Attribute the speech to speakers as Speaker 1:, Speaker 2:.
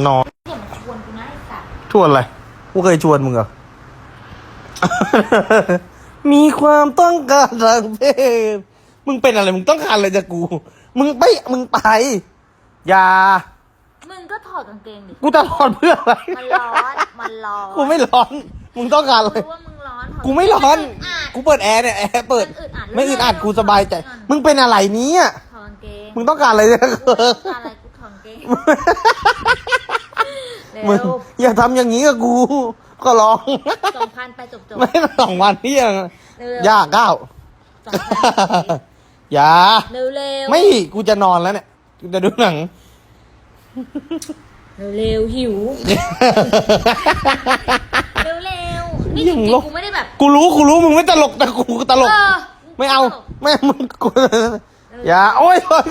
Speaker 1: นอน
Speaker 2: เดี๋ยวมันชวนกูนะไอ้สัตว์
Speaker 1: ชวนอะไรกูเคยชวนมึงเหรอ มีความต้องการทางเพศมึงเป็นอะไร มึงต้องการอะไรจากกู มึงไป มึงไป อย่า
Speaker 2: มึงก็ถอดกางเกงดิ
Speaker 1: กูจะถอดเพื่ออะไร
Speaker 2: มันร้อน มันร้อน
Speaker 1: กูไม่ร้อน มึงต้องการอะไร
Speaker 2: รู้ว่ามึงร้อนถด
Speaker 1: กูไม่ร้อน
Speaker 2: มัด
Speaker 1: กูเปิดแอร์เนี่ยแอร์เปิด
Speaker 2: มันอึดอัด
Speaker 1: ไม่อึดอัด
Speaker 2: เร็ว
Speaker 1: กูสบายใจ มึงเป็นอะไรเนี้ย
Speaker 2: ถอดกางเกง
Speaker 1: มึงต้องการอะไรจากกู
Speaker 2: กูต้องการอะไรกูถอดกางเกงเร็
Speaker 1: มึง
Speaker 2: ว
Speaker 1: อย่าทำอย่างนี้กับกู ก็ร้อง
Speaker 2: สองพันไปจบจบ
Speaker 1: ไม่สองวันที่ยัง
Speaker 2: เร็วๆ
Speaker 1: ยากก้าว
Speaker 2: สองพัน
Speaker 1: อย่า
Speaker 2: เร็วเร็ว
Speaker 1: ไม่กูจะนอนแล้วเนี่ยกูจะดูหนัง
Speaker 2: เร็วเร็วหิว เร็วเร็วนี่
Speaker 1: ยั
Speaker 2: จ
Speaker 1: ง
Speaker 2: ริง
Speaker 1: ลบ
Speaker 2: ๆกูไม่ได้แบบ
Speaker 1: กูรู้กูรู้มึงไม่ตลกแต่กูตลก
Speaker 2: เออ
Speaker 1: ไม่เอา ไม่มึงกูอย่าโอ๊ยโอ๊ย